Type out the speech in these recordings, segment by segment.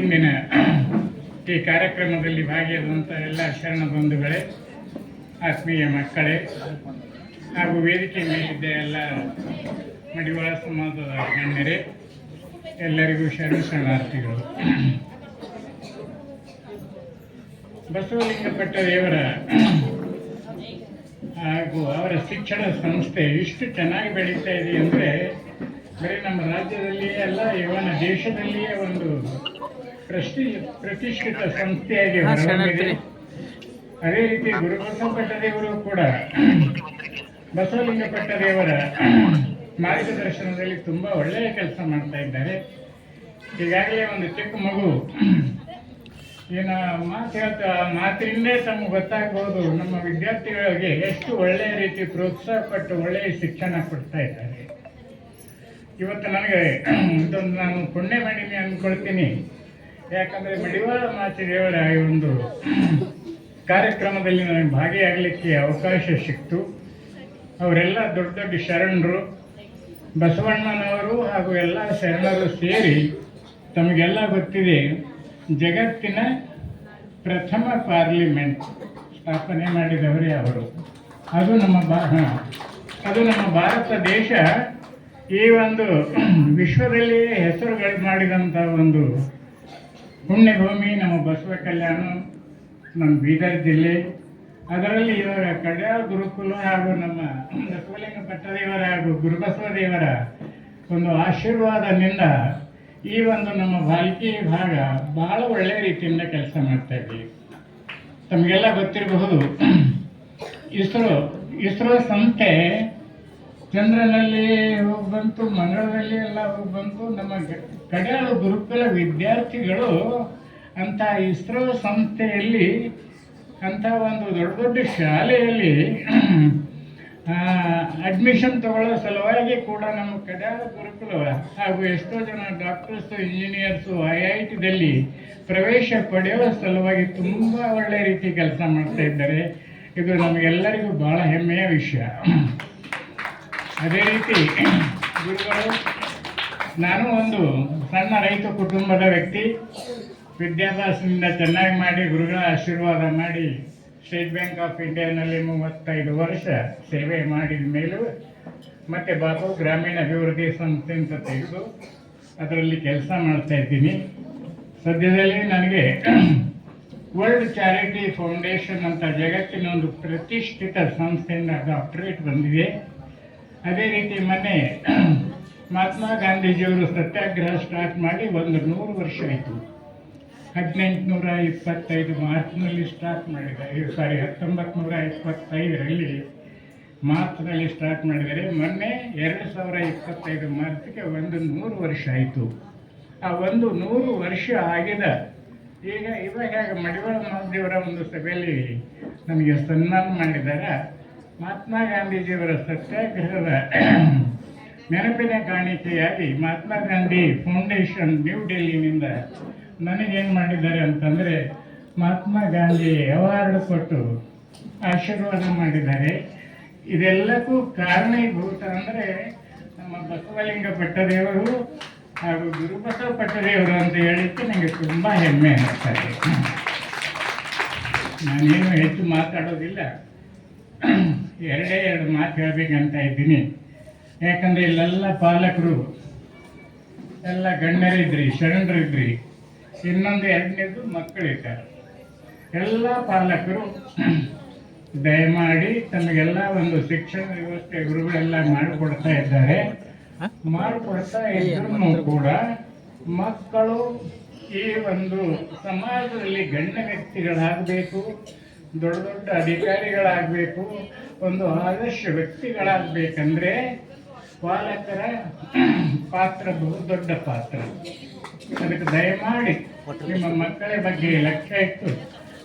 ಇಂದಿನ ಈ ಕಾರ್ಯಕ್ರಮದಲ್ಲಿ ಭಾಗಿಯಾದಂಥ ಎಲ್ಲ ಶರಣ ಬಂಧುಗಳೇ, ಆತ್ಮೀಯ ಮಕ್ಕಳೇ, ಹಾಗೂ ವೇದಿಕೆ ಮೇಲಿದ್ದ ಎಲ್ಲ ಮಡಿವಾಳ ಸಮಾಜದ ಗಣ್ಯರೇ, ಎಲ್ಲರಿಗೂ ಶರಣ ಶರಣಾರ್ಥಿಗಳು. ಬಸವಲಿಂಗಪಟ್ಟ ದೇವರ ಹಾಗೂ ಅವರ ಶಿಕ್ಷಣ ಸಂಸ್ಥೆ ಇಷ್ಟು ಚೆನ್ನಾಗಿ ಬೆಳೀತಾ ಇದೆ ಅಂದರೆ ಬರೀ ನಮ್ಮ ರಾಜ್ಯದಲ್ಲಿಯೇ ಅಲ್ಲ ಇವನ ದೇಶದಲ್ಲಿಯೇ ಒಂದು ಪ್ರತಿಷ್ಠಿತ ಸಂಸ್ಥೆಯಾಗಿ ಹೊರಹೊಮ್ಮಿದೆ ಅದೇ ರೀತಿ ಗುರುಬಸವಪಟ್ಟದೇವರು ಕೂಡ ಬಸವಲಿಂಗಪಟ್ಟದೇವರ ಮಾರ್ಗದರ್ಶನದಲ್ಲಿ ತುಂಬಾ ಒಳ್ಳೆಯ ಕೆಲಸ ಮಾಡ್ತಾ ಇದ್ದಾರೆ. ಈಗಾಗಲೇ ಒಂದು ಚಿಕ್ಕ ಮಗು. ಏನ ಮಾತು ಹೇಳ್ತಾ ಮಾತಿನಿಂದೇ ತಮಗೆ ಗೊತ್ತಾಗ್ಬೋದು ನಮ್ಮ ವಿದ್ಯಾರ್ಥಿಗಳಿಗೆ ಎಷ್ಟು ಒಳ್ಳೆಯ ರೀತಿ ಪ್ರೋತ್ಸಾಹ ಪಟ್ಟು ಒಳ್ಳೆಯ ಶಿಕ್ಷಣ ಕೊಡ್ತಾ ಇದ್ದಾರೆ. ಇವತ್ತು ನನಗೆ ಇದೊಂದು ನಾನು ಪುಣ್ಯ ಮಾಡೀನಿ ಅಂದ್ಕೊಳ್ತೀನಿ. ಯಾಕಂದರೆ ಮಡಿವಾಳ ಮಾಚಿದೇವರ ಈ ಒಂದು ಕಾರ್ಯಕ್ರಮದಲ್ಲಿ ನನಗೆ ಭಾಗಿಯಾಗಲಿಕ್ಕೆ ಅವಕಾಶ ಸಿಕ್ತು ಅವರೆಲ್ಲ ದೊಡ್ಡ ದೊಡ್ಡ ಶರಣರು ಬಸವಣ್ಣನವರು ಹಾಗೂ ಎಲ್ಲ ಶರಣರು ಸೇರಿ ತಮಗೆಲ್ಲ ಗೊತ್ತಿದೆ, ಜಗತ್ತಿನ ಪ್ರಥಮ ಪಾರ್ಲಿಮೆಂಟ್ ಸ್ಥಾಪನೆ ಮಾಡಿದವರೇ ಅವರು ಅದು ನಮ್ಮ ಬಾ. ಅದು ನಮ್ಮ ಭಾರತ ದೇಶ ಈ ಒಂದು ವಿಶ್ವದಲ್ಲಿಯೇ ಹೆಸರುಗಳು ಮಾಡಿದಂಥ ಒಂದು ಪುಣ್ಯಭೂಮಿ, ನಮ್ಮ ಬಸವ ಕಲ್ಯಾಣ, ನಮ್ಮ ಬೀದರ್ ಜಿಲ್ಲೆ. ಅದರಲ್ಲಿ ಇವರ ಕಡೆಯ ಗುರುಕುಲ ಹಾಗೂ ನಮ್ಮ ಬಸವಲಿಂಗ ಪಟ್ಟದೇವರ ಹಾಗೂ ಗುರುಬಸವದೇವರ ಒಂದು ಆಶೀರ್ವಾದದಿಂದ ಈ ಒಂದು ನಮ್ಮ ಬಾಲ್ಕಿ ಭಾಗ ಬಹಳ ಒಳ್ಳೆಯ ರೀತಿಯಿಂದ ಕೆಲಸ ಮಾಡ್ತಾ ಇದ್ದೀವಿ ತಮಗೆಲ್ಲ ಗೊತ್ತಿರಬಹುದು, ಇಸ್ರೋ ಇಸ್ರೋ ಸಂಸ್ಥೆ ಚಂದ್ರನಲ್ಲಿ ಹೋಗಿ ಬಂತು, ಮಂಗಳದಲ್ಲಿ ಎಲ್ಲ ಹೋಗಿ ಬಂತು. ನಮ್ಮ ಕಡೆಯ ಗುರುಕುಲ ವಿದ್ಯಾರ್ಥಿಗಳು ಅಂತ ಇಸ್ರೋ ಸಂಸ್ಥೆಯಲ್ಲಿ, ಅಂತ ಒಂದು ದೊಡ್ಡ ದೊಡ್ಡ ಶಾಲೆಯಲ್ಲಿ ಅಡ್ಮಿಷನ್ ತಗೊಳ್ಳೋ ಸಲುವಾಗಿ ಕೂಡ ನಮ್ಮ ಕಡ್ಯಾಳ ಗುರುಕುಲ ಹಾಗೂ ಎಷ್ಟೋ ಜನ ಡಾಕ್ಟರ್ಸು ಇಂಜಿನಿಯರ್ಸು ಐ ಐ ಟಿದಲ್ಲಿ ಪ್ರವೇಶ ಪಡೆಯೋ ಸಲುವಾಗಿ ತುಂಬ ಒಳ್ಳೆಯ ರೀತಿ ಕೆಲಸ ಮಾಡ್ತಾ ಇದ್ದಾರೆ. ಇದು ನಮಗೆಲ್ಲರಿಗೂ ಭಾಳ ಹೆಮ್ಮೆಯ ವಿಷಯ. ಅದೇ ರೀತಿ ಗುರುಗಳು, ನಾನು ಒಂದು ಸಣ್ಣ ರೈತ ಕುಟುಂಬದ ವ್ಯಕ್ತಿ, ವಿದ್ಯಾಭ್ಯಾಸದಿಂದ ಚೆನ್ನಾಗಿ ಮಾಡಿ ಗುರುಗಳ ಆಶೀರ್ವಾದ ಮಾಡಿ ಸ್ಟೇಟ್ ಬ್ಯಾಂಕ್ ಆಫ್ ಇಂಡಿಯಾನಲ್ಲಿ ಮೂವತ್ತೈದು ವರ್ಷ ಸೇವೆ ಮಾಡಿದ ಮೇಲೂ ಮತ್ತೆ ಬಾಬು ಗ್ರಾಮೀಣ ಅಭಿವೃದ್ಧಿ ಸಂಸ್ಥೆ ಅಂತ ತೆಗೆದು ಅದರಲ್ಲಿ ಕೆಲಸ ಮಾಡ್ತಾ ಇದ್ದೀನಿ. ಸದ್ಯದಲ್ಲಿ ನನಗೆ ವರ್ಲ್ಡ್ ಚಾರಿಟಿ ಫೌಂಡೇಶನ್ ಅಂತ ಜಗತ್ತಿನ ಒಂದು ಪ್ರತಿಷ್ಠಿತ ಸಂಸ್ಥೆಯಿಂದ ಡಾಕ್ಟರೇಟ್ ಬಂದಿದೆ. ಅದೇ ರೀತಿ ಮೊನ್ನೆ ಮಹಾತ್ಮ ಗಾಂಧೀಜಿಯವರು ಸತ್ಯಾಗ್ರಹ ಸ್ಟಾರ್ಟ್ ಮಾಡಿ ಒಂದು ನೂರು ವರ್ಷ ಆಯಿತು. ಹದಿನೆಂಟುನೂರ ಇಪ್ಪತ್ತೈದು ಮಾರ್ಚ್ನಲ್ಲಿ ಸ್ಟಾರ್ಟ್ ಮಾಡಿದ್ದಾರೆ. ಸಾರಿ ಹತ್ತೊಂಬತ್ತು ನೂರ ಇಪ್ಪತ್ತೈದರಲ್ಲಿ ಮಾರ್ಚ್ನಲ್ಲಿ ಸ್ಟಾರ್ಟ್ ಮಾಡಿದರೆ ಮೊನ್ನೆ ಎರಡು ಸಾವಿರ ಇಪ್ಪತ್ತೈದು ಮಾರ್ಚ್ಗೆ ಒಂದು ನೂರು ವರ್ಷ ಆಯಿತು. ಆ ಒಂದು ನೂರು ವರ್ಷ ಆಗಿದ ಈಗ ಇವಾಗ ಮಡಿವಾಳ ಮಹಾದೇವರ ಒಂದು ಸಭೆಯಲ್ಲಿ ನಮಗೆ ಸನ್ಮಾನ ಮಾಡಿದ್ದಾರೆ ಮಹಾತ್ಮ ಗಾಂಧೀಜಿಯವರ ಸತ್ಯಾಗ್ರಹದ ನೆನಪಿನ ಕಾಣಿಕೆಯಾಗಿ ಮಹಾತ್ಮ ಗಾಂಧಿ ಫೌಂಡೇಶನ್ ನ್ಯೂ ಡೆಲ್ಲಿನಿಂದ ನನಗೇನು ಮಾಡಿದ್ದಾರೆ ಅಂತಂದರೆ ಮಹಾತ್ಮ ಗಾಂಧಿ ಅವಾರ್ಡ್ ಕೊಟ್ಟು ಆಶೀರ್ವಾದ ಮಾಡಿದ್ದಾರೆ. ಇದೆಲ್ಲಕ್ಕೂ ಕಾರಣೀಭೂತ ಅಂದರೆ ನಮ್ಮ ಬಸವಲಿಂಗ ಪಟ್ಟದೇವರು ಹಾಗೂ ಗುರುಬಸವ ಪಟ್ಟದೇವರು ಅಂತ ಹೇಳಿಕ್ಕೆ ನನಗೆ ತುಂಬ ಹೆಮ್ಮೆ ಅನ್ನಿಸ್ತಾರೆ ನಾನೇನು ಹೆಚ್ಚು ಮಾತಾಡೋದಿಲ್ಲ. ಎರಡೇ ಎರಡು ಮಾತು ಹೇಳ್ಬೇಕಂತ ಇದ್ದೀನಿ. ಯಾಕಂದರೆ ಇಲ್ಲೆಲ್ಲ ಪಾಲಕರು, ಎಲ್ಲ ಗಣ್ಯರಿದ್ರಿ, ಶರಣರಿದ್ರಿ, ಇನ್ನೊಂದು ಎರಡನೇದು ಮಕ್ಕಳಿದ್ದಾರೆ ಎಲ್ಲ ಪಾಲಕರು ದಯಮಾಡಿ ತಮಗೆಲ್ಲ ಒಂದು ಶಿಕ್ಷಣ ವ್ಯವಸ್ಥೆ ಗುರುಗಳೆಲ್ಲ ಮಾಡಿಕೊಡ್ತಾ ಇದ್ದಾರೆ. ಮಾಡಿಕೊಡ್ತಾ ಇದ್ರೂ ಕೂಡ ಮಕ್ಕಳು ಈ ಒಂದು ಸಮಾಜದಲ್ಲಿ ಗಣ್ಯ ವ್ಯಕ್ತಿಗಳಾಗಬೇಕು. ದೊಡ್ಡ ದೊಡ್ಡ ಅಧಿಕಾರಿಗಳಾಗಬೇಕು, ಒಂದು ಆದರ್ಶ ವ್ಯಕ್ತಿಗಳಾಗಬೇಕಂದ್ರೆ ಪಾಲಕರ ಪಾತ್ರ ಬಹು ದೊಡ್ಡ ಪಾತ್ರ. ಅದಕ್ಕೆ ದಯಮಾಡಿ ನಿಮ್ಮ ಮಕ್ಕಳ ಬಗ್ಗೆ ಲಕ್ಷ್ಯ ಇಟ್ಟು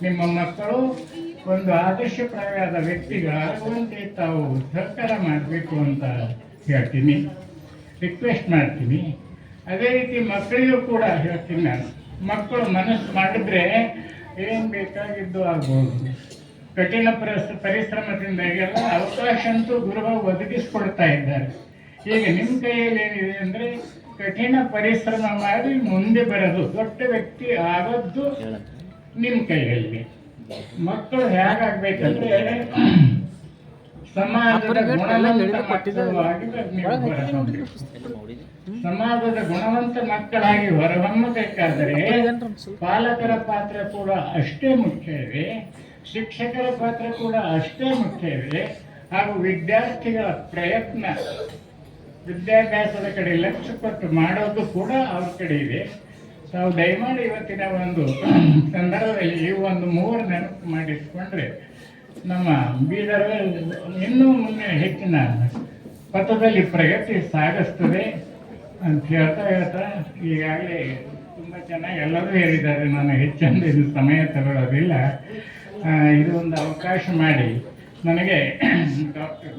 ನಿಮ್ಮ ಮಕ್ಕಳು ಒಂದು ಆದರ್ಶಪ್ರಾಯವಾದ ವ್ಯಕ್ತಿಗಳಾಗುವಂತೆ ತಾವು ಸರ್ಕಾರ ಮಾಡಬೇಕು ಅಂತ ಹೇಳ್ತೀನಿ. ರಿಕ್ವೆಸ್ಟ್ ಮಾಡ್ತೀನಿ. ಅದೇ ರೀತಿ ಮಕ್ಕಳಿಗೂ ಕೂಡ ಹೇಳ್ತೀನಿ ನಾನು. ಮಕ್ಕಳು ಮನಸ್ಸು ಮಾಡಿದ್ರೆ ಏನು ಬೇಕಾಗಿದ್ದು ಆಗ್ಬೋದು. ಕಠಿಣ ಪರಿಸ್ ಪರಿಶ್ರಮದಿಂದ ಎಲ್ಲ ಅವಕಾಶ ಅಂತೂ ಗುರುಗಳು ಒದಗಿಸ್ಕೊಡ್ತಾ ಇದ್ದಾರೆ. ಈಗ ನಿಮ್ಮ ಕೈಯಲ್ಲಿ ಏನಿದೆ ಅಂದರೆ ಕಠಿಣ ಪರಿಶ್ರಮ ಮಾಡಿ ಮುಂದೆ ಬರೋದು. ದೊಡ್ಡ ವ್ಯಕ್ತಿ ಆಗೋದು ನಿಮ್ಮ ಕೈಯಲ್ಲಿ. ಮಕ್ಕಳು ಹೇಗಾಗ್ಬೇಕಂದ್ರೆ ಸಮಾಜದ ಗುಣವಂತ ಮಕ್ಕಳಾಗಿ ನೀವು ಹೊರಹೊಮ್ಮಬೇಕು. ಸಮಾಜದ ಗುಣವಂತ ಮಕ್ಕಳಾಗಿ ಹೊರಹೊಮ್ಮಬೇಕಾದರೆ ಪಾಲಕರ ಪಾತ್ರ ಕೂಡ ಅಷ್ಟೇ ಮುಖ್ಯವೇ ಶಿಕ್ಷಕರ ಪಾತ್ರ ಕೂಡ ಅಷ್ಟೇ ಮುಖ್ಯವೇ ಹಾಗೂ ವಿದ್ಯಾರ್ಥಿಗಳ ಪ್ರಯತ್ನ ವಿದ್ಯಾಭ್ಯಾಸದ ಕಡೆ ಲಕ್ಷ್ಯ ಕೊಟ್ಟು ಮಾಡೋದು ಕೂಡ ಅವ್ರ ಕಡೆ ಇದೆ. ತಾವು ದಯಮಾಡಿ ಇವತ್ತಿನ ಒಂದು ಸಂದರ್ಭದಲ್ಲಿ ಈ ಒಂದು ಮೂರು ನೆನಪು ಮಾಡಿಸ್ಕೊಂಡ್ರೆ ನಮ್ಮ ಬೀದರ್ ಇನ್ನೂ ಮುನ್ನೆ ಹೆಚ್ಚಿನ ಪಥದಲ್ಲಿ ಪ್ರಗತಿ ಸಾಗಿಸ್ತದೆ ಅಂತ ಹೇಳ್ತಾ ಹೇಳ್ತಾ ಈಗಾಗಲೇ ತುಂಬ ಚೆನ್ನಾಗಿ ಎಲ್ಲರೂ ಹೇಳಿದ್ದಾರೆ, ನಾನು ಹೆಚ್ಚಂದು ಸಮಯ ತಗೊಳ್ಳೋದಿಲ್ಲ. ಇದು ಒಂದು ಅವಕಾಶ ಮಾಡಿ. ನನಗೆ ಡಾಕ್ಟರ್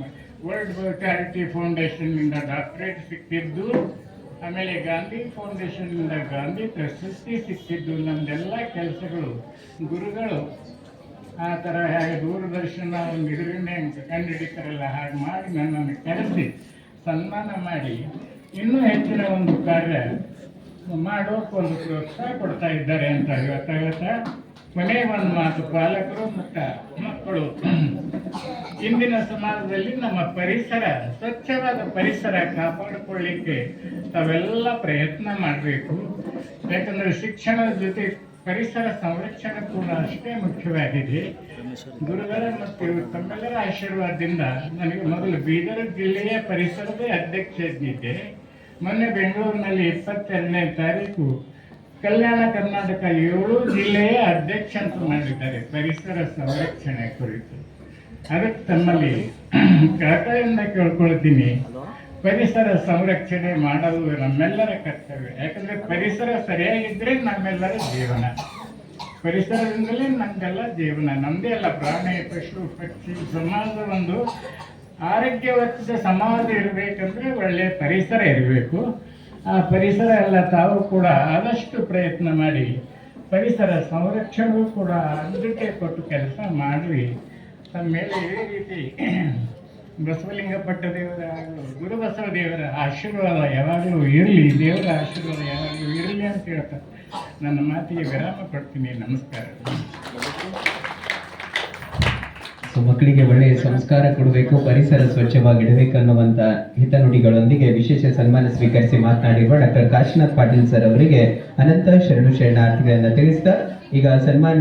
ವರ್ಲ್ಡ್ ಚಾರಿಟಿ ಫೌಂಡೇಶನ್ನಿಂದ ಡಾಕ್ಟರೇಟ್ ಸಿಕ್ಕಿದ್ದು ಆಮೇಲೆ ಗಾಂಧಿ ಫೌಂಡೇಶನ್ನಿಂದ ಗಾಂಧಿ ಪ್ರಶಸ್ತಿ ಸಿಕ್ಕಿದ್ದು ನಮ್ದೆಲ್ಲ ಕೆಲಸಗಳು, ಗುರುಗಳು ಆ ಥರ ಹೇಗೆ ದೂರದರ್ಶನ ಒಂದು ಇದರಿಂದ ಕಂಡುಹಿಡಿತಾರಲ್ಲ ಹಾಗೆ ಮಾಡಿ ನನ್ನನ್ನು ಕರೆಸಿ ಸನ್ಮಾನ ಮಾಡಿ ಇನ್ನೂ ಹೆಚ್ಚಿನ ಒಂದು ಕಾರ್ಯ ಮಾಡೋಕೆ ಒಂದು ಪ್ರೋತ್ಸಾಹ ಕೊಡ್ತಾ ಇದ್ದಾರೆ ಅಂತ ಹೇಳ್ತಾ ಹೇಳ್ತಾ ಕೊನೆಯ ಒಂದು ಮಾತು ಪಾಲಕರು ಮತ್ತು ಮಕ್ಕಳು. ಇಂದಿನ ಸಮಾಜದಲ್ಲಿ ನಮ್ಮ ಪರಿಸರ, ಸ್ವಚ್ಛವಾದ ಪರಿಸರ ಕಾಪಾಡಿಕೊಳ್ಳಿಕ್ಕೆ ತಾವೆಲ್ಲ ಪ್ರಯತ್ನ ಮಾಡಬೇಕು. ಯಾಕಂದರೆ ಶಿಕ್ಷಣದ ಜೊತೆ ಪರಿಸರ ಸಂರಕ್ಷಣೆ ಕೂಡ ಅಷ್ಟೇ ಮುಖ್ಯವಾಗಿದೆ. ಗುರುಗಳ ಮತ್ತು ತಮ್ಮೆಲ್ಲರ ಆಶೀರ್ವಾದದಿಂದ ನನಗೆ ಮೊದಲು ಬೀದರ್ ಜಿಲ್ಲೆಯ ಪರಿಸರದ ಅಧ್ಯಕ್ಷ ಇದ್ದಿದ್ದೆ ಮೊನ್ನೆ ಬೆಂಗಳೂರಿನಲ್ಲಿ ಇಪ್ಪತ್ತೆರಡನೇ ತಾರೀಕು ಕಲ್ಯಾಣ ಕರ್ನಾಟಕ ಏಳು ಜಿಲ್ಲೆಯ ಅಧ್ಯಕ್ಷ ಅಂತ ಮಾಡಿದ್ದಾರೆ ಪರಿಸರ ಸಂರಕ್ಷಣೆ ಕುರಿತು. ಅದಕ್ಕೆ ತಮ್ಮಲ್ಲಿ ಕಳಕಳಿಯಿಂದ ಕೇಳ್ಕೊಳ್ತೀನಿ. ಪರಿಸರ ಸಂರಕ್ಷಣೆ ಮಾಡೋದು ನಮ್ಮೆಲ್ಲರ ಕರ್ತವ್ಯ. ಯಾಕಂದ್ರೆ ಪರಿಸರ ಸರಿಯಾಗಿದ್ರೆ ನಮ್ಮೆಲ್ಲರ ಜೀವನ. ಪರಿಸರದಿಂದಲೇ ನಮ್ದೆಲ್ಲ ಜೀವನ. ನಮ್ದೇ ಅಲ್ಲ ಪ್ರಾಣಿ, ಪಶು, ಪಕ್ಷಿ, ಸಮಾಜ ಒಂದು ಆರೋಗ್ಯವಂತ ಸಮಾಜ ಇರಬೇಕಂದ್ರೆ ಒಳ್ಳೆಯ ಪರಿಸರ ಇರಬೇಕು. ಆ ಪರಿಸರ ಎಲ್ಲ ತಾವು ಕೂಡ ಆದಷ್ಟು ಪ್ರಯತ್ನ ಮಾಡಿ ಪರಿಸರ ಸಂರಕ್ಷಣೆಗೂ ಕೂಡ ಅದಕ್ಕೆ ಕೊಟ್ಟು ಕೆಲಸ ಮಾಡಿರಿ. ತಮ್ಮ ಮೇಲೆ ಇದೇ ರೀತಿ ಬಸವಲಿಂಗ ಪಟ್ಟ ದೇವರ ಆಶೀರ್ವಾದ ಯಾವಾಗಲೂ ಇರಲಿ, ದೇವರ ಆಶೀರ್ವಾದ ಯಾವಾಗಲೂ ಇರಲಿ ಅಂತ ಹೇಳ್ತಾರೆ. ನನ್ನ ಮಾತಿಗೆ ವಿರಾಮ ಕೊಡ್ತೀನಿ, ನಮಸ್ಕಾರ. ಸೊ ಮಕ್ಕಳಿಗೆ ಒಳ್ಳೆಯ ಸಂಸ್ಕಾರ ಕೊಡಬೇಕು, ಪರಿಸರ ಸ್ವಚ್ಛವಾಗಿಡಬೇಕು ಅನ್ನುವಂತ ಹಿತನುಡಿಗಳೊಂದಿಗೆ ವಿಶೇಷ ಸನ್ಮಾನ ಸ್ವೀಕರಿಸಿ ಮಾತನಾಡಿರುವ ಡಾಕ್ಟರ್ ಕಾಶಿನಾಥ್ ಪಾಟೀಲ್ ಸರ್ ಅವರಿಗೆ ಅನಂತ ಶರಣು ಶರಣಾರ್ಥಿಗಳನ್ನು ತಿಳಿಸ್ತಾ ಈಗ ಸನ್ಮಾನ